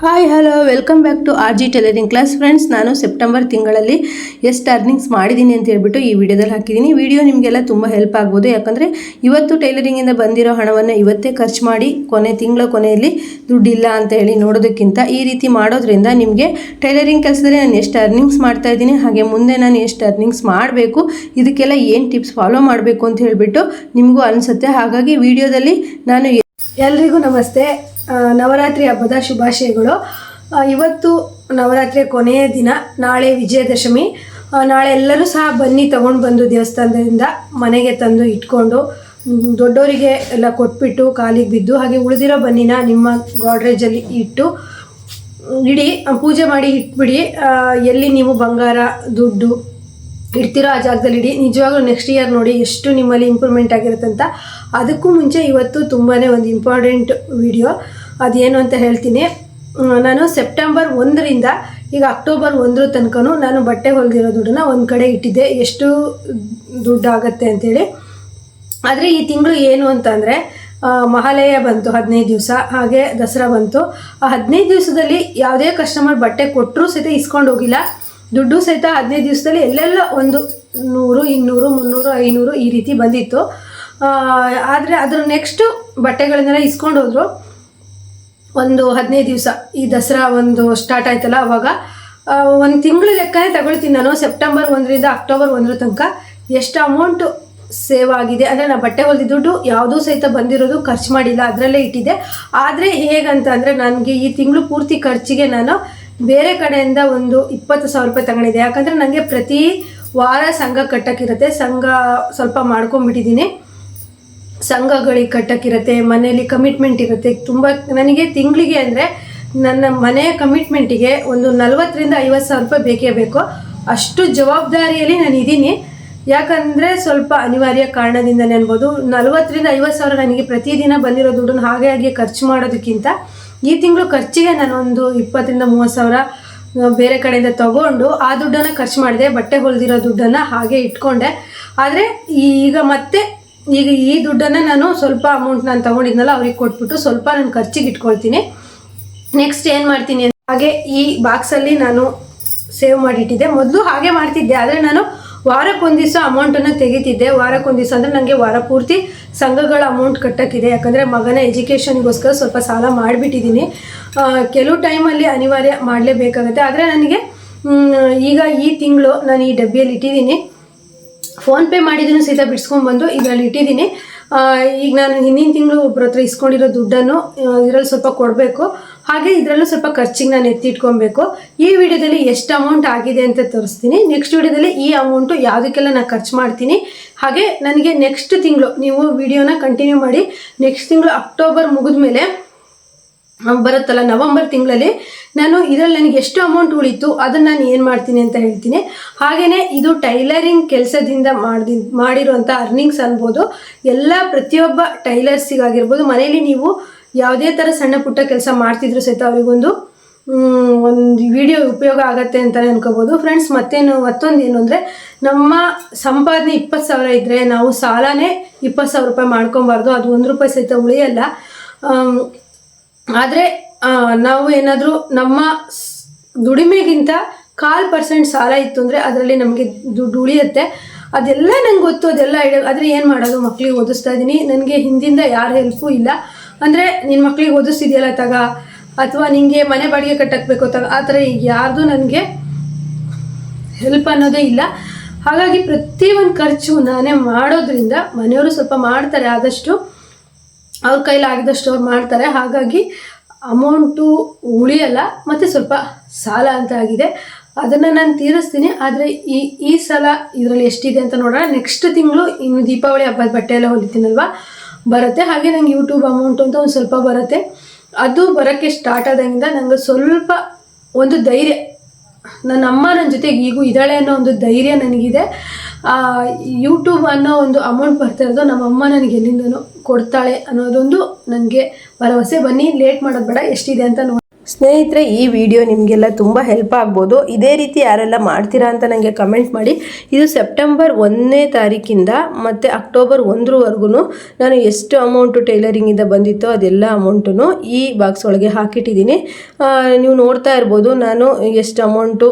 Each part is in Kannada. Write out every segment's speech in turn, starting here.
Hi hello welcome back to R G tailoring class friends ನಾನು ಸೆಪ್ಟೆಂಬರ್ ತಿಂಗಳಲ್ಲಿ ಎಷ್ಟು ಅರ್ನಿಂಗ್ಸ್ ಮಾಡಿದ್ದೀನಿ ಅಂತ ಹೇಳ್ಬಿಟ್ಟು ಈ ವಿಡಿಯೋದಲ್ಲಿ ಹಾಕಿದ್ದೀನಿ ವಿಡಿಯೋ ನಿಮಗೆಲ್ಲ ತುಂಬ ಹೆಲ್ಪ್ ಆಗ್ಬೋದು. ಯಾಕಂದರೆ ಇವತ್ತು ಟೈಲರಿಂಗಿಂದ ಬಂದಿರೋ ಹಣವನ್ನು ಇವತ್ತೇ ಖರ್ಚು ಮಾಡಿ ಕೊನೆ ತಿಂಗಳ ಕೊನೆಯಲ್ಲಿ ದುಡ್ಡಿಲ್ಲ ಅಂತ ಹೇಳಿ ನೋಡೋದಕ್ಕಿಂತ ಈ ರೀತಿ ಮಾಡೋದ್ರಿಂದ ನಿಮಗೆ ಟೈಲರಿಂಗ್ ಕೆಲಸದಲ್ಲಿ ನಾನು ಎಷ್ಟು ಅರ್ನಿಂಗ್ಸ್ ಮಾಡ್ತಾ ಇದ್ದೀನಿ, ಹಾಗೆ ಮುಂದೆ ನಾನು ಎಷ್ಟು ಅರ್ನಿಂಗ್ಸ್ ಮಾಡಬೇಕು, ಇದಕ್ಕೆಲ್ಲ ಏನು ಟಿಪ್ಸ್ ಫಾಲೋ ಮಾಡಬೇಕು ಅಂತ ಹೇಳಿಬಿಟ್ಟು ನಿಮಗೂ ಅನಿಸುತ್ತೆ. ಹಾಗಾಗಿ ವಿಡಿಯೋದಲ್ಲಿ ನಾನು ಎಲ್ರಿಗೂ ನಮಸ್ತೆ. ನವರಾತ್ರಿ ಹಬ್ಬದ ಶುಭಾಶಯಗಳು. ಇವತ್ತು ನವರಾತ್ರಿಯ ಕೊನೆಯ ದಿನ, ನಾಳೆ ವಿಜಯದಶಮಿ. ನಾಳೆ ಎಲ್ಲರೂ ಸಹ ಬನ್ನಿ, ತಗೊಂಡು ಬಂದು ದೇವಸ್ಥಾನದಿಂದ ಮನೆಗೆ ತಂದು ಇಟ್ಕೊಂಡು ದೊಡ್ಡವರಿಗೆ ಎಲ್ಲ ಕೊಟ್ಬಿಟ್ಟು ಕಾಲಿಗೆ ಬಿದ್ದು, ಹಾಗೆ ಉಳಿದಿರೋ ಬನ್ನಿನ ನಿಮ್ಮ ಗಾಡ್ರೇಜಲ್ಲಿ ಇಟ್ಟು ಇಡಿ, ಪೂಜೆ ಮಾಡಿ ಇಟ್ಬಿಡಿ. ಎಲ್ಲಿ ನೀವು ಬಂಗಾರ, ದುಡ್ಡು ಇಡ್ತಿರೋ ಆ ಜಾಗದಲ್ಲಿ ಇಡಿ. ನಿಜವಾಗ್ಲೂ ನೆಕ್ಸ್ಟ್ ಇಯರ್ ನೋಡಿ ಎಷ್ಟು ನಿಮ್ಮಲ್ಲಿ ಇಂಪ್ರೂವ್ಮೆಂಟ್ ಆಗಿರುತ್ತೆ ಅಂತ. ಅದಕ್ಕೂ ಮುಂಚೆ ಇವತ್ತು ತುಂಬಾ ಒಂದು ಇಂಪಾರ್ಟೆಂಟ್ ವಿಡಿಯೋ ಅದೇನು ಅಂತ ಹೇಳ್ತೀನಿ. ನಾನು ಸೆಪ್ಟೆಂಬರ್ ಒಂದರಿಂದ ಈಗ ಅಕ್ಟೋಬರ್ ಒಂದರ ತನಕನೂ ನಾನು ಬಟ್ಟೆ ಹೊಲಿದಿರೋ ದುಡ್ಡನ್ನ ಒಂದು ಕಡೆ ಇಟ್ಟಿದ್ದೆ. ಎಷ್ಟು ದುಡ್ಡಾಗತ್ತೆ ಅಂತೇಳಿ. ಆದರೆ ಈ ತಿಂಗಳು ಏನು ಅಂತಂದರೆ ಮಹಾಲಯ ಬಂತು ಹದಿನೈದು ದಿವಸ, ಹಾಗೆ ದಸರಾ ಬಂತು. ಆ ಹದಿನೈದು ದಿವಸದಲ್ಲಿ ಯಾವುದೇ ಕಸ್ಟಮರ್ ಬಟ್ಟೆ ಕೊಟ್ಟರೂ ಸಹಿತ ಇಸ್ಕೊಂಡು ಹೋಗಿಲ್ಲ. ದುಡ್ಡು ಸಹಿತ ಹದಿನೈದು ದಿವಸದಲ್ಲಿ ಎಲ್ಲೆಲ್ಲ ಒಂದು ನೂರು, ಇನ್ನೂರು, ಮುನ್ನೂರು, ಐನೂರು ಈ ರೀತಿ ಬಂದಿತ್ತು. ಆದರೆ ಅದ್ರ ನೆಕ್ಸ್ಟು ಬಟ್ಟೆಗಳನ್ನೆಲ್ಲ ಇಸ್ಕೊಂಡು ಹೋದರು. ಒಂದು ಹದಿನೈದು ದಿವಸ ಈ ದಸರಾ ಒಂದು ಸ್ಟಾರ್ಟ್ ಆಯ್ತಲ್ಲ ಅವಾಗ. ಒಂದು ತಿಂಗಳು ಲೆಕ್ಕನೇ ತಗೊಳ್ತೀನಿ ನಾನು. ಸೆಪ್ಟೆಂಬರ್ ಒಂದರಿಂದ ಅಕ್ಟೋಬರ್ ಒಂದರ ತನಕ ಎಷ್ಟು ಅಮೌಂಟು ಸೇವ್ ಆಗಿದೆ. ಅಂದರೆ ನಾನು ಬಟ್ಟೆ ಹೊಲಿದ ದುಡ್ಡು ಯಾವುದೂ ಸಹಿತ ಬಂದಿರೋದು ಖರ್ಚು ಮಾಡಿಲ್ಲ, ಅದರಲ್ಲೇ ಇಟ್ಟಿದ್ದೆ. ಆದರೆ ಹೇಗಂತ ಅಂದರೆ ನನಗೆ ಈ ತಿಂಗಳು ಪೂರ್ತಿ ಖರ್ಚಿಗೆ ನಾನು ಬೇರೆ ಕಡೆಯಿಂದ ಒಂದು ಇಪ್ಪತ್ತು ಸಾವಿರ ರೂಪಾಯಿ ತಗೊಂಡಿದ್ದೆ ಯಾಕಂದರೆ ನನಗೆ ಪ್ರತಿ ವಾರ ಸಂಘ ಕಟ್ಟಕ್ಕಿರುತ್ತೆ. ಸಂಘ ಸ್ವಲ್ಪ ಮಾಡ್ಕೊಂಡ್ಬಿಟ್ಟಿದ್ದೀನಿ. ಸಂಘಗಳಿಗೆ ಕಟ್ಟಕ್ಕಿರುತ್ತೆ, ಮನೆಯಲ್ಲಿ ಕಮಿಟ್ಮೆಂಟ್ ಇರುತ್ತೆ. ತುಂಬ ನನಗೆ ತಿಂಗಳಿಗೆ ಅಂದರೆ ನನ್ನ ಮನೆಯ ಕಮಿಟ್ಮೆಂಟಿಗೆ ಒಂದು ನಲವತ್ತರಿಂದ ಐವತ್ತು ಸಾವಿರ ರೂಪಾಯಿ ಬೇಕೇ ಬೇಕು. ಅಷ್ಟು ಜವಾಬ್ದಾರಿಯಲ್ಲಿ ನಾನು ಇದ್ದೀನಿ ಯಾಕಂದರೆ ಸ್ವಲ್ಪ ಅನಿವಾರ್ಯ ಕಾರಣದಿಂದಲೇ ಅನ್ಬೋದು. ನಲ್ವತ್ತರಿಂದ ಐವತ್ತು ಸಾವಿರ ನನಗೆ ಪ್ರತಿದಿನ ಬಂದಿರೋ ದುಡ್ಡನ್ನು ಹಾಗೆ ಹಾಗೆ ಖರ್ಚು ಮಾಡೋದಕ್ಕಿಂತ ಈ ತಿಂಗಳು ಖರ್ಚಿಗೆ ನಾನೊಂದು ಇಪ್ಪತ್ತರಿಂದ ಮೂವತ್ತು ಸಾವಿರ ಬೇರೆ ಕಡೆಯಿಂದ ತಗೊಂಡು ಆ ದುಡ್ಡನ್ನು ಖರ್ಚು ಮಾಡಿದೆ. ಬಟ್ಟೆ ಹೊಲಿದಿರೋ ದುಡ್ಡನ್ನು ಹಾಗೆ ಇಟ್ಕೊಂಡೆ. ಆದರೆ ಈಗ ಮತ್ತೆ ಈಗ ಈ ದುಡ್ಡನ್ನು ನಾನು ಸ್ವಲ್ಪ ಅಮೌಂಟ್ ನಾನು ತೊಗೊಂಡಿದ್ನಲ್ಲ ಅವ್ರಿಗೆ ಕೊಟ್ಬಿಟ್ಟು ಸ್ವಲ್ಪ ನಾನು ಖರ್ಚಿಗೆ ಇಟ್ಕೊಳ್ತೀನಿ. ನೆಕ್ಸ್ಟ್ ಏನು ಮಾಡ್ತೀನಿ ಹಾಗೆ ಈ ಬಾಕ್ಸಲ್ಲಿ ನಾನು ಸೇವ್ ಮಾಡಿಟ್ಟಿದ್ದೆ. ಮೊದಲು ಹಾಗೆ ಮಾಡ್ತಿದ್ದೆ. ಆದರೆ ನಾನು ವಾರಕ್ಕೊಂದು ದಿವಸ ಅಮೌಂಟನ್ನು ತೆಗಿತಿದ್ದೆ. ವಾರಕ್ಕೊಂದು ದಿವಸ ಅಂದರೆ ನನಗೆ ವಾರ ಪೂರ್ತಿ ಸಂಘಗಳ ಅಮೌಂಟ್ ಕಟ್ಟಕ್ಕಿದೆ ಯಾಕಂದರೆ ಮಗನ ಎಜುಕೇಷನ್ಗೋಸ್ಕರ ಸ್ವಲ್ಪ ಸಾಲ ಮಾಡಿಬಿಟ್ಟಿದ್ದೀನಿ. ಕೆಲವು ಟೈಮಲ್ಲಿ ಅನಿವಾರ್ಯ ಮಾಡಲೇಬೇಕಾಗುತ್ತೆ. ಆದರೆ ನನಗೆ ಈಗ ಈ ತಿಂಗಳು ನಾನು ಈ ಡಬ್ಬಿಯಲ್ಲಿ ಇಟ್ಟಿದ್ದೀನಿ. ಫೋನ್ಪೇ ಮಾಡಿದ್ದನ್ನು ಸಹಿತ ಬಿಡಿಸ್ಕೊಂಡ್ಬಂದು ಇದರಲ್ಲಿ ಇಟ್ಟಿದ್ದೀನಿ. ಈಗ ನಾನು ಹಿಂದಿನ ತಿಂಗಳು ಒಬ್ಬರ ಹತ್ರ ಇಸ್ಕೊಂಡಿರೋ ದುಡ್ಡನ್ನು ಇದರಲ್ಲಿ ಸ್ವಲ್ಪ ಕೊಡಬೇಕು. ಹಾಗೆ ಇದರಲ್ಲೂ ಸ್ವಲ್ಪ ಖರ್ಚಿಗೆ ನಾನು ಎತ್ತಿಟ್ಕೊಬೇಕು. ಈ ವಿಡಿಯೋದಲ್ಲಿ ಎಷ್ಟು ಅಮೌಂಟ್ ಆಗಿದೆ ಅಂತ ತೋರಿಸ್ತೀನಿ. ನೆಕ್ಸ್ಟ್ ವಿಡಿಯೋದಲ್ಲಿ ಈ ಅಮೌಂಟು ಯಾವುದಕ್ಕೆಲ್ಲ ನಾನು ಖರ್ಚು ಮಾಡ್ತೀನಿ. ಹಾಗೆ ನನಗೆ ನೆಕ್ಸ್ಟ್ ತಿಂಗಳು ನೀವು ವಿಡಿಯೋನ ಕಂಟಿನ್ಯೂ ಮಾಡಿ ನೆಕ್ಸ್ಟ್ ತಿಂಗಳು ಅಕ್ಟೋಬರ್ ಮುಗಿದ ಮೇಲೆ ಬರುತ್ತಲ್ಲ ನವಂಬರ್ ತಿಂಗಳಲ್ಲಿ ನಾನು ಇದರಲ್ಲಿ ನನಗೆ ಎಷ್ಟು ಅಮೌಂಟ್ ಉಳಿತು, ಅದನ್ನು ನಾನು ಏನು ಮಾಡ್ತೀನಿ ಅಂತ ಹೇಳ್ತೀನಿ. ಹಾಗೆಯೇ ಇದು ಟೈಲರಿಂಗ್ ಕೆಲಸದಿಂದ ಮಾಡಿದ ಮಾಡಿರುವಂಥ ಅರ್ನಿಂಗ್ಸ್ ಅನ್ಬೋದು, ಎಲ್ಲ ಪ್ರತಿಯೊಬ್ಬ ಟೈಲರ್ಸಿಗಾಗಿರ್ಬೋದು ಮನೆಯಲ್ಲಿ ನೀವು ಯಾವುದೇ ಥರ ಸಣ್ಣ ಪುಟ್ಟ ಕೆಲಸ ಮಾಡ್ತಿದ್ರು ಸಹಿತ ಅವರಿಗೊಂದು ಒಂದು ವಿಡಿಯೋ ಉಪಯೋಗ ಆಗತ್ತೆ ಅಂತಲೇ ಅನ್ಕೋಬೋದು. ಫ್ರೆಂಡ್ಸ್ ಮತ್ತೇನು, ಮತ್ತೊಂದು ಏನು ಅಂದರೆ, ನಮ್ಮ ಸಂಪಾದನೆ ಇಪ್ಪತ್ತು ಸಾವಿರ ಇದ್ದರೆ ನಾವು ಸಾಲನೇ ಇಪ್ಪತ್ತು ಸಾವಿರ ರೂಪಾಯಿ ಮಾಡ್ಕೊಬಾರ್ದು. ಅದು ಒಂದು ರೂಪಾಯಿ ಸಹಿತ ಉಳಿಯಲ್ಲ. ಆದರೆ ನಾವು ಏನಾದರೂ ನಮ್ಮ ದುಡಿಮೆಗಿಂತ ಕಾಲು ಪರ್ಸೆಂಟ್ ಸಾಲ ಇತ್ತು ಅಂದರೆ ಅದರಲ್ಲಿ ನಮಗೆ ದುಡ್ಡು ಉಳಿಯುತ್ತೆ. ಅದೆಲ್ಲ ನಂಗೆ ಗೊತ್ತು, ಅದೆಲ್ಲ ಆದರೆ ಏನು ಮಾಡೋದು? ಮಕ್ಕಳಿಗೆ ಓದಿಸ್ತಾ ಇದ್ದೀನಿ. ನನಗೆ ಹಿಂದಿಂದ ಯಾರ ಹೆಲ್ಪು ಇಲ್ಲ. ಅಂದರೆ ನಿನ್ನ ಮಕ್ಳಿಗೆ ಓದಿಸ್ತಿದೆಯಲ್ಲ ತಗ? ಅಥವಾ ನಿಮಗೆ ಮನೆ ಬಾಡಿಗೆ ಕಟ್ಟಕ್ಬೇಕು ತಗ? ಆ ಥರ ಯಾರ್ದು ನನಗೆ ಹೆಲ್ಪ್ ಅನ್ನೋದೇ ಇಲ್ಲ. ಹಾಗಾಗಿ ಪ್ರತಿಯೊಂದು ಖರ್ಚು ನಾನೇ ಮಾಡೋದ್ರಿಂದ ಮನೆಯವರು ಸ್ವಲ್ಪ ಮಾಡ್ತಾರೆ ಆದಷ್ಟು. ಅವ್ರ ಕೈಲಾಗಿದಷ್ಟು ಅವ್ರು ಮಾಡ್ತಾರೆ. ಹಾಗಾಗಿ ಅಮೌಂಟು ಉಳಿಯಲ್ಲ, ಮತ್ತು ಸ್ವಲ್ಪ ಸಾಲ ಅಂತ ಆಗಿದೆ. ಅದನ್ನು ನಾನು ತೀರಿಸ್ತೀನಿ. ಆದರೆ ಈ ಈ ಸಲ ಇದರಲ್ಲಿ ಎಷ್ಟಿದೆ ಅಂತ ನೋಡೋಣ. ನೆಕ್ಸ್ಟ್ ತಿಂಗಳು ಇನ್ನು ದೀಪಾವಳಿ ಹಬ್ಬದ ಬಟ್ಟೆ ಎಲ್ಲ ಹೊಲಿತೀನಲ್ವ? ಬರುತ್ತೆ. ಹಾಗೆ ನಂಗೆ ಯೂಟ್ಯೂಬ್ ಅಮೌಂಟ್ ಅಂತ ಒಂದು ಸ್ವಲ್ಪ ಬರುತ್ತೆ. ಅದು ಬರೋಕ್ಕೆ ಸ್ಟಾರ್ಟ್ ಆದಾಗಿಂದ ನನಗೆ ಸ್ವಲ್ಪ ಒಂದು ಧೈರ್ಯ, ನನ್ನ ಅಮ್ಮ ನನ್ನ ಜೊತೆಗೆ ಈಗೂ ಇದ್ದಾಳೆ ಅನ್ನೋ ಒಂದು ಧೈರ್ಯ ನನಗಿದೆ. ಯೂಟ್ಯೂಬ್ ಅನ್ನೋ ಒಂದು ಅಮೌಂಟ್ ಬರ್ತಾ ಇರೋದು ನಮ್ಮ ಅಮ್ಮ ನನಗೆ ಎಲ್ಲಿಂದನೋ ಕೊಡ್ತಾಳೆ ಅನ್ನೋದೊಂದು ನನಗೆ ಭರವಸೆ. ಬನ್ನಿ ಲೇಟ್ ಮಾಡೋದು ಬೇಡ, ಎಷ್ಟಿದೆ ಅಂತ ನೋಡಿ ಸ್ನೇಹಿತರೆ, ಈ ವಿಡಿಯೋ ನಿಮಗೆಲ್ಲ ತುಂಬ ಹೆಲ್ಪ್ ಆಗ್ಬೋದು. ಇದೇ ರೀತಿ ಯಾರೆಲ್ಲ ಮಾಡ್ತೀರಾ ಅಂತ ನನಗೆ ಕಮೆಂಟ್ ಮಾಡಿ. ಇದು ಸೆಪ್ಟೆಂಬರ್ ಒಂದನೇ ತಾರೀಕಿಂದ ಮತ್ತು ಅಕ್ಟೋಬರ್ ಒಂದರವರೆಗೂ ನಾನು ಎಷ್ಟು ಅಮೌಂಟು ಟೈಲರಿಂಗಿಂದ ಬಂದಿತ್ತೋ ಅದೆಲ್ಲ ಅಮೌಂಟನ್ನು ಈ ಬಾಕ್ಸ್ ಒಳಗೆ ಹಾಕಿಟ್ಟಿದ್ದೀನಿ. ನೀವು ನೋಡ್ತಾ ಇರ್ಬೋದು. ನಾನು ಎಷ್ಟು ಅಮೌಂಟು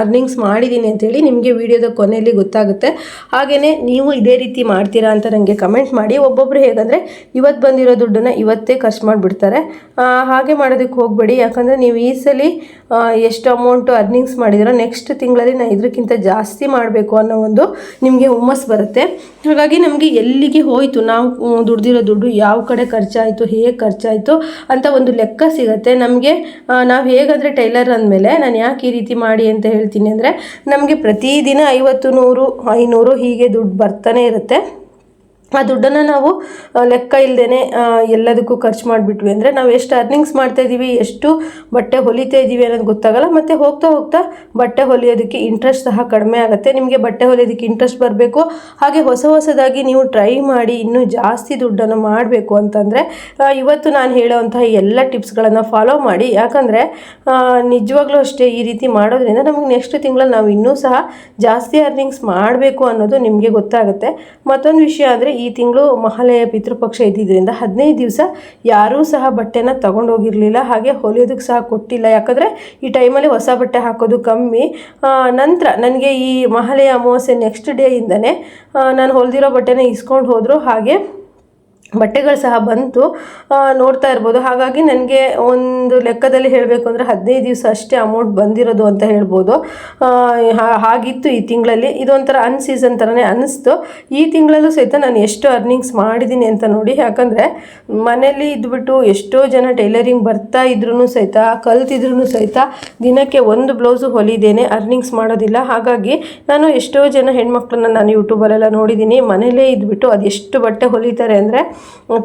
ಅರ್ನಿಂಗ್ಸ್ ಮಾಡಿದ್ದೀನಿ ಅಂತೇಳಿ ನಿಮಗೆ ವಿಡಿಯೋದ ಕೊನೆಯಲ್ಲಿ ಗೊತ್ತಾಗುತ್ತೆ. ಹಾಗೆಯೇ ನೀವು ಇದೇ ರೀತಿ ಮಾಡ್ತೀರಾ ಅಂತ ನನಗೆ ಕಮೆಂಟ್ ಮಾಡಿ. ಒಬ್ಬೊಬ್ಬರು ಹೇಗಂದರೆ ಇವತ್ತು ಬಂದಿರೋ ದುಡ್ಡನ್ನು ಇವತ್ತೇ ಖರ್ಚು ಮಾಡಿಬಿಡ್ತಾರೆ. ಹಾಗೆ ಮಾಡೋದಕ್ಕೆ ಹೋಗಬೇಡಿ. ಯಾಕಂದರೆ ನೀವು ಈ ಸಲ ಎಷ್ಟು ಅಮೌಂಟು ಅರ್ನಿಂಗ್ಸ್ ಮಾಡಿದಿರೋ ನೆಕ್ಸ್ಟ್ ತಿಂಗಳಲ್ಲಿ ನಾನು ಇದಕ್ಕಿಂತ ಜಾಸ್ತಿ ಮಾಡಬೇಕು ಅನ್ನೋ ಒಂದು ನಿಮಗೆ ಹುಮ್ಮಸ್ ಬರುತ್ತೆ. ಹಾಗಾಗಿ ನಮಗೆ ಎಲ್ಲಿಗೆ ಹೋಯಿತು? ನಾವು ದುಡ್ದಿರೋ ದುಡ್ಡು ಯಾವ ಕಡೆ ಖರ್ಚಾಯಿತು? ಹೇಗೆ ಖರ್ಚಾಯಿತು ಅಂತ ಒಂದು ಲೆಕ್ಕ ಸಿಗುತ್ತೆ. ನಮಗೆ ನಾವು ಹೇಗಂದರೆ ಟೈಲರ್ ಅಂದಮೇಲೆ ನಾನು ಯಾಕೆ ಈ ರೀತಿ ಮಾಡಿ ಅಂತ ಹೇಳ್ತೀನಿ ಅಂದರೆ ನಮಗೆ ಪ್ರತಿದಿನ ಐವತ್ತು ನೂರು ಐನೂರು ಹೀಗೆ ದುಡ್ಡು ಬರ್ತಾನೆ ಇರುತ್ತೆ. ಆ ದುಡ್ಡನ್ನು ನಾವು ಲೆಕ್ಕ ಇಲ್ಲದೇ ಎಲ್ಲದಕ್ಕೂ ಖರ್ಚು ಮಾಡಿಬಿಟ್ವಿ ಅಂದರೆ ನಾವು ಎಷ್ಟು ಅರ್ನಿಂಗ್ಸ್ ಮಾಡ್ತಾ ಇದ್ದೀವಿ ಎಷ್ಟು ಬಟ್ಟೆ ಹೊಲಿತಾ ಇದ್ದೀವಿ ಅನ್ನೋದು ಗೊತ್ತಾಗಲ್ಲ, ಮತ್ತು ಹೋಗ್ತಾ ಹೋಗ್ತಾ ಬಟ್ಟೆ ಹೊಲಿಯೋದಕ್ಕೆ ಇಂಟ್ರೆಸ್ಟ್ ಸಹ ಕಡಿಮೆ ಆಗುತ್ತೆ. ನಿಮಗೆ ಬಟ್ಟೆ ಹೊಲಿಯೋದಕ್ಕೆ ಇಂಟ್ರೆಸ್ಟ್ ಬರಬೇಕು. ಹಾಗೆ ಹೊಸ ಹೊಸದಾಗಿ ನೀವು ಟ್ರೈ ಮಾಡಿ ಇನ್ನೂ ಜಾಸ್ತಿ ದುಡ್ಡನ್ನು ಮಾಡಬೇಕು ಅಂತಂದರೆ ಇವತ್ತು ನಾನು ಹೇಳೋವಂತಹ ಎಲ್ಲ ಟಿಪ್ಸ್ಗಳನ್ನು ಫಾಲೋ ಮಾಡಿ. ಯಾಕಂದರೆ ನಿಜವಾಗ್ಲೂ ಅಷ್ಟೇ ಈ ರೀತಿ ಮಾಡೋದ್ರಿಂದ ನಮಗೆ ನೆಕ್ಸ್ಟ್ ತಿಂಗಳಲ್ಲಿ ನಾವು ಇನ್ನೂ ಸಹ ಜಾಸ್ತಿ ಅರ್ನಿಂಗ್ಸ್ ಮಾಡಬೇಕು ಅನ್ನೋದು ನಿಮಗೆ ಗೊತ್ತಾಗುತ್ತೆ. ಮತ್ತೊಂದು ವಿಷಯ ಅಂದರೆ ಈ ತಿಂಗಳು ಮಹಾಲಯ ಪಿತೃಪಕ್ಷ ಇದ್ದಿದ್ದರಿಂದ ಹದಿನೈದು ದಿವಸ ಯಾರೂ ಸಹ ಬಟ್ಟೆನ ತಗೊಂಡೋಗಿರಲಿಲ್ಲ. ಹಾಗೆ ಹೊಲಿಯೋದಕ್ಕೆ ಸಹ ಕೊಟ್ಟಿಲ್ಲ. ಯಾಕಂದರೆ ಈ ಟೈಮಲ್ಲಿ ಹೊಸ ಬಟ್ಟೆ ಹಾಕೋದು ಕಮ್ಮಿ. ನಂತರ ನನಗೆ ಈ ಮಹಾಲಯ ಅಮಾವಾಸ್ಯೆ ನೆಕ್ಸ್ಟ್ ಡೇಯಿಂದನೇ ನಾನು ಹೊಲಿದಿರೋ ಬಟ್ಟೆನ ಇಸ್ಕೊಂಡು ಹೋದರು. ಹಾಗೆ ಬಟ್ಟೆಗಳು ಸಹ ಬಂತು. ನೋಡ್ತಾ ಇರ್ಬೋದು. ಹಾಗಾಗಿ ನನಗೆ ಒಂದು ಲೆಕ್ಕದಲ್ಲಿ ಹೇಳಬೇಕು ಅಂದರೆ ಹದಿನೈದು ದಿವಸ ಅಷ್ಟೇ ಅಮೌಂಟ್ ಬಂದಿರೋದು ಅಂತ ಹೇಳ್ಬೋದು. ಹಾಗಿತ್ತು ಈ ತಿಂಗಳಲ್ಲಿ. ಇದೊಂಥರ ಅನ್ಸೀಸನ್ ಥರನೇ ಅನ್ನಿಸ್ತು ಈ ತಿಂಗಳಲ್ಲೂ ಸಹಿತ ನಾನು ಎಷ್ಟು ಅರ್ನಿಂಗ್ಸ್ ಮಾಡಿದ್ದೀನಿ ಅಂತ ನೋಡಿ, ಯಾಕಂದರೆ ಮನೇಲಿ ಇದ್ಬಿಟ್ಟು ಎಷ್ಟೋ ಜನ ಟೈಲರಿಂಗ್ ಬರ್ತಾ ಇದ್ರೂ ಸಹಿತ ಕಲ್ತಿದ್ರು ಸಹಿತ ದಿನಕ್ಕೆ ಒಂದು ಬ್ಲೌಸು ಹೊಲಿದೇನೆ ಅರ್ನಿಂಗ್ಸ್ ಮಾಡೋದಿಲ್ಲ. ಹಾಗಾಗಿ ನಾನು ಎಷ್ಟೋ ಜನ ಹೆಣ್ಮಕ್ಳನ್ನ ನಾನು ಯೂಟ್ಯೂಬಲ್ಲೆಲ್ಲ ನೋಡಿದ್ದೀನಿ ಮನೇಲೇ ಇದ್ಬಿಟ್ಟು ಅದೆಷ್ಟು ಬಟ್ಟೆ ಹೊಲಿತಾರೆ ಅಂದರೆ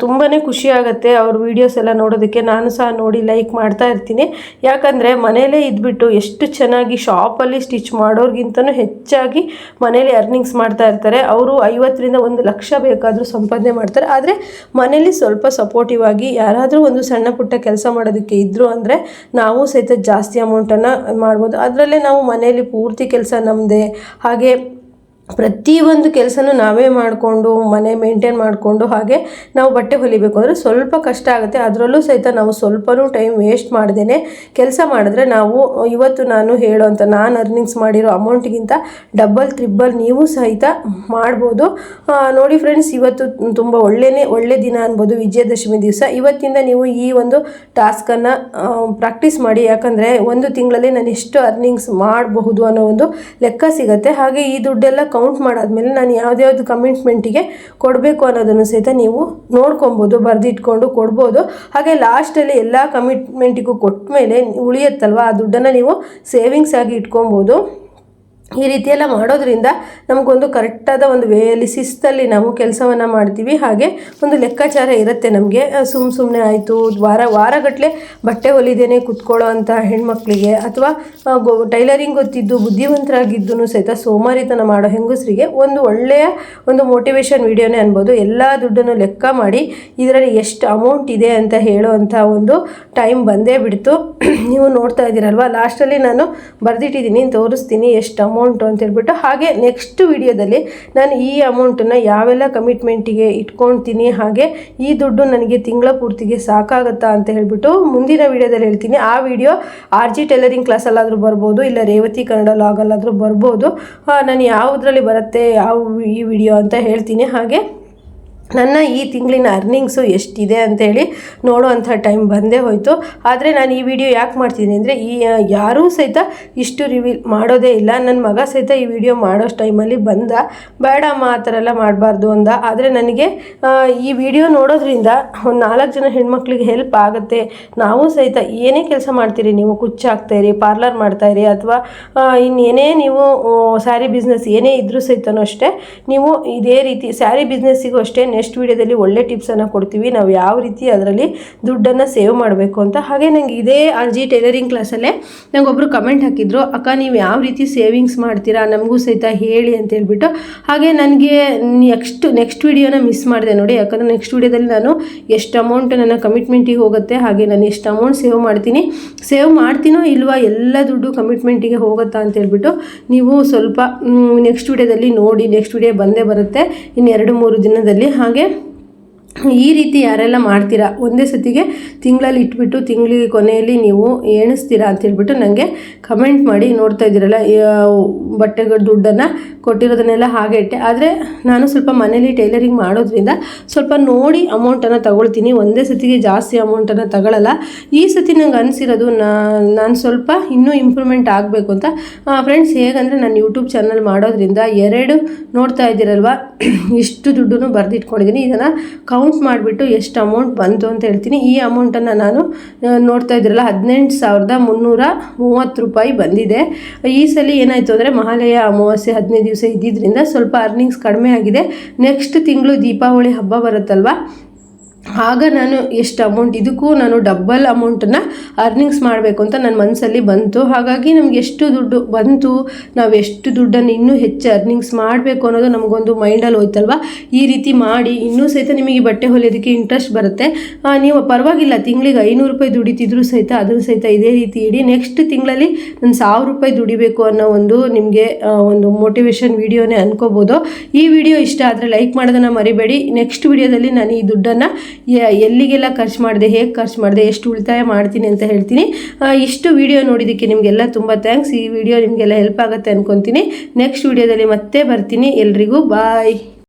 ತುಂಬಾ ಖುಷಿ ಆಗುತ್ತೆ ಅವ್ರ ವೀಡಿಯೋಸ್ ಎಲ್ಲ ನೋಡೋದಕ್ಕೆ. ನಾನು ಸಹ ನೋಡಿ ಲೈಕ್ ಮಾಡ್ತಾ ಇರ್ತೀನಿ. ಯಾಕಂದರೆ ಮನೇಲೇ ಇದ್ಬಿಟ್ಟು ಎಷ್ಟು ಚೆನ್ನಾಗಿ ಶಾಪಲ್ಲಿ ಸ್ಟಿಚ್ ಮಾಡೋರ್ಗಿಂತನೂ ಹೆಚ್ಚಾಗಿ ಮನೇಲಿ ಅರ್ನಿಂಗ್ಸ್ ಮಾಡ್ತಾ ಇರ್ತಾರೆ. ಅವರು ಐವತ್ತರಿಂದ ಒಂದು ಲಕ್ಷ ಬೇಕಾದರೂ ಸಂಪಾದನೆ ಮಾಡ್ತಾರೆ. ಆದರೆ ಮನೇಲಿ ಸ್ವಲ್ಪ ಸಪೋರ್ಟಿವ್ ಆಗಿ ಯಾರಾದರೂ ಒಂದು ಸಣ್ಣ ಪುಟ್ಟ ಕೆಲಸ ಮಾಡೋದಕ್ಕೆ ಇದ್ದರು ಅಂದರೆ ನಾವು ಸಹಿತ ಜಾಸ್ತಿ ಅಮೌಂಟನ್ನು ಮಾಡ್ಬೋದು. ಅದರಲ್ಲೇ ನಾವು ಮನೇಲಿ ಪೂರ್ತಿ ಕೆಲಸ ನಮ್ಮದೇ ಹಾಗೆ ಪ್ರತಿಯೊಂದು ಕೆಲಸನೂ ನಾವೇ ಮಾಡಿಕೊಂಡು, ಮನೆ ಮೇಂಟೈನ್ ಮಾಡಿಕೊಂಡು ಹಾಗೆ ನಾವು ಬಟ್ಟೆ ಹೊಲಿಬೇಕು. ಅಂದರೆ ಸ್ವಲ್ಪ ಕಷ್ಟ ಆಗುತ್ತೆ. ಅದರಲ್ಲೂ ಸಹಿತ ನಾವು ಸ್ವಲ್ಪನೂ ಟೈಮ್ ವೇಸ್ಟ್ ಮಾಡ್ದೇ ಕೆಲಸ ಮಾಡಿದ್ರೆ ನಾವು, ಇವತ್ತು ನಾನು ಹೇಳೋಂಥ, ನಾನು ಅರ್ನಿಂಗ್ಸ್ ಮಾಡಿರೋ ಅಮೌಂಟ್ಗಿಂತ ಡಬ್ಬಲ್ ತ್ರಿಬ್ಬಲ್ ನೀವು ಸಹಿತ ಮಾಡ್ಬೋದು. ನೋಡಿ ಫ್ರೆಂಡ್ಸ್ ಇವತ್ತು ತುಂಬ ಒಳ್ಳೆಯೇ ಒಳ್ಳೆ ದಿನ ಅನ್ಬೋದು. ವಿಜಯದಶಮಿ ದಿವಸ. ಇವತ್ತಿಂದ ನೀವು ಈ ಒಂದು ಟಾಸ್ಕನ್ನು ಪ್ರಾಕ್ಟೀಸ್ ಮಾಡಿ. ಯಾಕಂದರೆ ಒಂದು ತಿಂಗಳಲ್ಲಿ ನಾನು ಎಷ್ಟು ಅರ್ನಿಂಗ್ಸ್ ಮಾಡಬಹುದು ಅನ್ನೋ ಒಂದು ಲೆಕ್ಕ ಸಿಗುತ್ತೆ. ಹಾಗೆ ಈ ದುಡ್ಡೆಲ್ಲ ಕೌಂಟ್ ಮಾಡಾದ್ಮೇಲೆ ನಾನು ಯಾವ್ದ್ಯಾವ್ದು ಕಮಿಟ್ಮೆಂಟಿಗೆ ಕೊಡಬೇಕು ಅನ್ನೋದನ್ನು ಸಹಿತ ನೀವು ನೋಡ್ಕೊಬೋದು, ಬರೆದಿಟ್ಕೊಂಡು ಕೊಡ್ಬೋದು. ಹಾಗೆ ಲಾಸ್ಟಲ್ಲಿ ಎಲ್ಲ ಕಮಿಟ್ಮೆಂಟಿಗೂ ಕೊಟ್ಟ ಮೇಲೆ ಉಳಿಯುತ್ತಲ್ವ? ಆ ದುಡ್ಡನ್ನು ನೀವು ಸೇವಿಂಗ್ಸ್ ಆಗಿ ಇಟ್ಕೊಬೋದು. ಈ ರೀತಿಯೆಲ್ಲ ಮಾಡೋದ್ರಿಂದ ನಮಗೊಂದು ಕರೆಕ್ಟಾದ ಒಂದು ವೇಯಲ್ಲಿ ಶಿಸ್ತಲ್ಲಿ ನಾವು ಕೆಲಸವನ್ನು ಮಾಡ್ತೀವಿ. ಹಾಗೆ ಒಂದು ಲೆಕ್ಕಾಚಾರ ಇರುತ್ತೆ ನಮಗೆ. ಸುಮ್ಮ ಸುಮ್ಮನೆ ಆಯಿತು, ವಾರ ವಾರಗಟ್ಟಲೆ ಬಟ್ಟೆ ಹೊಲಿದೇನೆ ಕುತ್ಕೊಳ್ಳೋ ಅಂತ ಹೆಣ್ಮಕ್ಳಿಗೆ ಅಥವಾ ಟೈಲರಿಂಗ್ ಗೊತ್ತಿದ್ದು ಬುದ್ಧಿವಂತರಾಗಿದ್ದು ಸಹಿತ ಸೋಮಾರಿತನ ಮಾಡೋ ಹೆಂಗಸರಿಗೆ ಒಂದು ಒಳ್ಳೆಯ ಒಂದು ಮೋಟಿವೇಶನ್ ವಿಡಿಯೋನೇ ಅನ್ಬೋದು. ಎಲ್ಲ ದುಡ್ಡನ್ನು ಲೆಕ್ಕ ಮಾಡಿ ಇದರಲ್ಲಿ ಎಷ್ಟು ಅಮೌಂಟ್ ಇದೆ ಅಂತ ಹೇಳೋವಂಥ ಒಂದು ಟೈಮ್ ಬಂದೇ ಬಿಡ್ತು. ನೀವು ನೋಡ್ತಾ ಇದ್ದೀರಲ್ವ? ಲಾಸ್ಟಲ್ಲಿ ನಾನು ಬರೆದಿಟ್ಟಿದ್ದೀನಿ, ತೋರಿಸ್ತೀನಿ ಎಷ್ಟು ಅಮೌಂಟು ಅಂತ ಹೇಳ್ಬಿಟ್ಟು ಹಾಗೆ ನೆಕ್ಸ್ಟ್ ವಿಡಿಯೋದಲ್ಲಿ ನಾನು ಈ ಅಮೌಂಟನ್ನು ಯಾವೆಲ್ಲ ಕಮಿಟ್ಮೆಂಟಿಗೆ ಇಟ್ಕೊಳ್ತೀನಿ ಹಾಗೆ ಈ ದುಡ್ಡು ನನಗೆ ತಿಂಗಳ ಪೂರ್ತಿಗೆ ಸಾಕಾಗುತ್ತಾ ಅಂತ ಹೇಳ್ಬಿಟ್ಟು ಮುಂದಿನ ವಿಡಿಯೋದಲ್ಲಿ ಹೇಳ್ತೀನಿ. ಆ ವಿಡಿಯೋ ಆರ್ ಜಿ ಟೈಲರಿಂಗ್ ಕ್ಲಾಸಲ್ಲಾದರೂ ಬರ್ಬೋದು, ಇಲ್ಲ ರೇವತಿ ಕನ್ನಡ ಲಾಗಲ್ಲಾದರೂ ಬರ್ಬೋದು. ನಾನು ಯಾವುದರಲ್ಲಿ ಬರುತ್ತೆ, ಯಾವ ಈ ವಿಡಿಯೋ ಅಂತ ಹೇಳ್ತೀನಿ. ಹಾಗೆ ನನ್ನ ಈ ತಿಂಗಳಿನ ಅರ್ನಿಂಗ್ಸು ಎಷ್ಟಿದೆ ಅಂಥೇಳಿ ನೋಡುವಂಥ ಟೈಮ್ ಬಂದೇ ಹೋಯಿತು. ಆದರೆ ನಾನು ಈ ವಿಡಿಯೋ ಯಾಕೆ ಮಾಡ್ತೀನಿ ಅಂದರೆ ಈ ಯಾರೂ ಸಹಿತ ಇಷ್ಟು ರಿವೀಲ್ ಮಾಡೋದೇ ಇಲ್ಲ. ನನ್ನ ಮಗ ಸಹಿತ ಈ ವಿಡಿಯೋ ಮಾಡೋಷ್ಟು ಟೈಮಲ್ಲಿ ಬಂದ. ಬೇಡಮ್ಮ, ಆ ಥರ ಎಲ್ಲ ಮಾಡಬಾರ್ದು ಅಂದ. ಆದರೆ ನನಗೆ ಈ ವಿಡಿಯೋ ನೋಡೋದ್ರಿಂದ ಒಂದು ನಾಲ್ಕು ಜನ ಹೆಣ್ಮಕ್ಳಿಗೆ ಹೆಲ್ಪ್ ಆಗುತ್ತೆ. ನಾವು ಸಹಿತ ಏನೇ ಕೆಲಸ ಮಾಡ್ತೀರಿ, ನೀವು ಕುಚ್ಚು ಹಾಕ್ತಾಯಿರಿ ಪಾರ್ಲರ್ ಮಾಡ್ತಾಯಿರಿ ಅಥವಾ ಇನ್ನೇನೇ ನೀವು ಸ್ಯಾರಿ ಬಿಸ್ನೆಸ್ ಏನೇ ಇದ್ದರೂ ಸಹಿತನೂ ಅಷ್ಟೇ, ನೀವು ಇದೇ ರೀತಿ ಸ್ಯಾರಿ ಬಿಸ್ನೆಸ್ಸಿಗೂ ಅಷ್ಟೇ ನೆಕ್ಸ್ಟ್ ವಿಡಿಯೋದಲ್ಲಿ ಒಳ್ಳೆ ಟಿಪ್ಸನ್ನು ಕೊಡ್ತೀವಿ. ನಾವು ಯಾವ ರೀತಿ ಅದರಲ್ಲಿ ದುಡ್ಡನ್ನು ಸೇವ್ ಮಾಡಬೇಕು ಅಂತ. ಹಾಗೆ ನನಗೆ ಇದೇ ಆರ್ ಜಿ ಟೈಲರಿಂಗ್ ಕ್ಲಾಸಲ್ಲೇ ನಂಗೆ ಒಬ್ಬರು ಕಮೆಂಟ್ ಹಾಕಿದ್ರು, ಅಕ್ಕ, ನೀವು ಯಾವ ರೀತಿ ಸೇವಿಂಗ್ಸ್ ಮಾಡ್ತೀರಾ? ನಮಗೂ ಸಹಿತ ಹೇಳಿ ಅಂತ ಹೇಳ್ಬಿಟ್ಟು. ಹಾಗೆ ನನಗೆ ನೆಕ್ಸ್ಟ್ ನೆಕ್ಸ್ಟ್ ವಿಡಿಯೋನ ಮಿಸ್ ಮಾಡಿದೆ ನೋಡಿ. ಯಾಕಂದರೆ ನೆಕ್ಸ್ಟ್ ವಿಡಿಯೋದಲ್ಲಿ ನಾನು ಎಷ್ಟು ಅಮೌಂಟ್ ನನ್ನ ಕಮಿಟ್ಮೆಂಟಿಗೆ ಹೋಗುತ್ತೆ, ಹಾಗೆ ನಾನು ಎಷ್ಟು ಅಮೌಂಟ್ ಸೇವ್ ಮಾಡ್ತೀನಿ. ಸೇವ್ ಮಾಡ್ತೀನೋ ಇಲ್ವಾ ಎಲ್ಲ ದುಡ್ಡು ಕಮಿಟ್ಮೆಂಟಿಗೆ ಹೋಗುತ್ತಾ ಅಂತ ಹೇಳ್ಬಿಟ್ಟು ನೀವು ಸ್ವಲ್ಪ ನೆಕ್ಸ್ಟ್ ವಿಡಿಯೋದಲ್ಲಿ ನೋಡಿ. ನೆಕ್ಸ್ಟ್ ವಿಡಿಯೋ ಬಂದೇ ಬರುತ್ತೆ. ಇನ್ನು ಎರಡು ಮೂರು ದಿನದಲ್ಲಿ. ಹಾಗೆ ಈ ರೀತಿ ಯಾರೆಲ್ಲ ಮಾಡ್ತೀರಾ? ಒಂದೇ ಸತಿಗೆ ತಿಂಗಳಲ್ಲಿ ಇಟ್ಬಿಟ್ಟು ತಿಂಗಳಿಗೆ ಕೊನೆಯಲ್ಲಿ ನೀವು ಎಣಿಸ್ತೀರಾ ಅಂತ ಹೇಳ್ಬಿಟ್ಟು ನನಗೆ ಕಮೆಂಟ್ ಮಾಡಿ ನೋಡ್ತಾ ಇದ್ದೀರಲ್ಲ. ಬಟ್ಟೆಗಳ ದುಡ್ಡನ್ನು ಕೊಟ್ಟಿರೋದನ್ನೆಲ್ಲ ಹಾಗೆ ಇಟ್ಟೆ. ಆದರೆ ನಾನು ಸ್ವಲ್ಪ ಮನೇಲಿ ಟೈಲರಿಂಗ್ ಮಾಡೋದ್ರಿಂದ ಸ್ವಲ್ಪ ನೋಡಿ ಅಮೌಂಟನ್ನು ತಗೊಳ್ತೀನಿ. ಒಂದೇ ಸತಿಗೆ ಜಾಸ್ತಿ ಅಮೌಂಟನ್ನು ತಗೊಳ್ಳಲ್ಲ ಈ ಸತಿ ನಂಗೆ ಅನಿಸಿರೋದು ನಾನು ಸ್ವಲ್ಪ ಇನ್ನೂ ಇಂಪ್ರೂವ್ಮೆಂಟ್ ಆಗಬೇಕು ಅಂತ. ಫ್ರೆಂಡ್ಸ್ ಹೇಗಂದರೆ ನಾನು ಯೂಟ್ಯೂಬ್ ಚಾನಲ್ ಮಾಡೋದ್ರಿಂದ ಎರಡು ನೋಡ್ತಾ ಇದ್ದೀರಲ್ವ? ಇಷ್ಟು ದುಡ್ಡು ಬರೆದಿಟ್ಕೊಂಡಿದ್ದೀನಿ. ಇದನ್ನು ಕೌಂಟ್ ಮಾಡಿಬಿಟ್ಟು ಎಷ್ಟು ಅಮೌಂಟ್ ಬಂತು ಅಂತ ಹೇಳ್ತೀನಿ. ಈ ಅಮೌಂಟನ್ನು ನಾನು ನೋಡ್ತಾ ಇದ್ದೀರಲ್ಲ, ಹದಿನೆಂಟು ಸಾವಿರದ ಮುನ್ನೂರ ಮೂವತ್ತು ರೂಪಾಯಿ ಬಂದಿದೆ. ಈ ಸಲ ಏನಾಯಿತು ಅಂದರೆ, ಮಹಾಲಯ ಅಮಾವಾಸ್ಯೆ ಹದಿನೈದು ದಿವಸ ಇದ್ದಿದ್ದರಿಂದ ಸ್ವಲ್ಪ ಅರ್ನಿಂಗ್ಸ್ ಕಡಿಮೆ ಆಗಿದೆ. ನೆಕ್ಸ್ಟ್ ತಿಂಗಳು ದೀಪಾವಳಿ ಹಬ್ಬ ಬರುತ್ತಲ್ವ? ಆಗ ನಾನು ಎಷ್ಟು ಅಮೌಂಟ್ ಇದಕ್ಕೂ ನಾನು ಡಬ್ಬಲ್ ಅಮೌಂಟನ್ನು ಅರ್ನಿಂಗ್ಸ್ ಮಾಡಬೇಕು ಅಂತ ನನ್ನ ಮನಸ್ಸಲ್ಲಿ ಬಂತು. ಹಾಗಾಗಿ ನಮ್ಗೆ ಎಷ್ಟು ದುಡ್ಡು ಬಂತು, ನಾವು ಎಷ್ಟು ದುಡ್ಡನ್ನು ಇನ್ನೂ ಹೆಚ್ಚು ಅರ್ನಿಂಗ್ಸ್ ಮಾಡಬೇಕು ಅನ್ನೋದು ನಮಗೊಂದು ಮೈಂಡಲ್ಲಿ ಹೋಯ್ತಲ್ವ? ಈ ರೀತಿ ಮಾಡಿ, ಇನ್ನೂ ಸಹಿತ ನಿಮಗೆ ಬಟ್ಟೆ ಹೊಲಿಯೋದಕ್ಕೆ ಇಂಟ್ರೆಸ್ಟ್ ಬರುತ್ತೆ. ನೀವು ಪರವಾಗಿಲ್ಲ, ತಿಂಗಳಿಗೆ ಐನೂರು ರೂಪಾಯಿ ದುಡಿತಿದ್ರು ಸಹಿತ ಅದನ್ನು ಸಹಿತ ಇದೇ ರೀತಿ ಇಡಿ. ನೆಕ್ಸ್ಟ್ ತಿಂಗಳಲ್ಲಿ ನಾನು ಸಾವಿರ ರೂಪಾಯಿ ದುಡಿಬೇಕು ಅನ್ನೋ ಒಂದು ನಿಮಗೆ ಒಂದು ಮೋಟಿವೇಶನ್ ವಿಡಿಯೋನೇ ಅನ್ಕೋಬೋದು. ಈ ವಿಡಿಯೋ ಇಷ್ಟ ಆದರೆ ಲೈಕ್ ಮಾಡೋದನ್ನು ಮರಿಬೇಡಿ. ನೆಕ್ಸ್ಟ್ ವಿಡಿಯೋದಲ್ಲಿ ನಾನು ಈ ದುಡ್ಡನ್ನು ಎಲ್ಲಿಗೆಲ್ಲ ಖರ್ಚು ಮಾಡಿದೆ, ಹೇಗೆ ಖರ್ಚು ಮಾಡಿದೆ, ಎಷ್ಟು ಉಳಿತಾಯ ಮಾಡ್ತೀನಿ ಅಂತ ಹೇಳ್ತೀನಿ. ಇಷ್ಟು ವಿಡಿಯೋ ನೋಡಿದ್ದಕ್ಕೆ ನಿಮಗೆಲ್ಲ ತುಂಬ ಥ್ಯಾಂಕ್ಸ್ ಈ ವಿಡಿಯೋ ನಿಮಗೆಲ್ಲ ಹೆಲ್ಪ್ ಆಗುತ್ತೆ ಅಂದ್ಕೊತೀನಿ ನೆಕ್ಸ್ಟ್ ವಿಡಿಯೋದಲ್ಲಿ ಮತ್ತೆ ಬರ್ತೀನಿ. ಎಲ್ರಿಗೂ ಬಾಯ್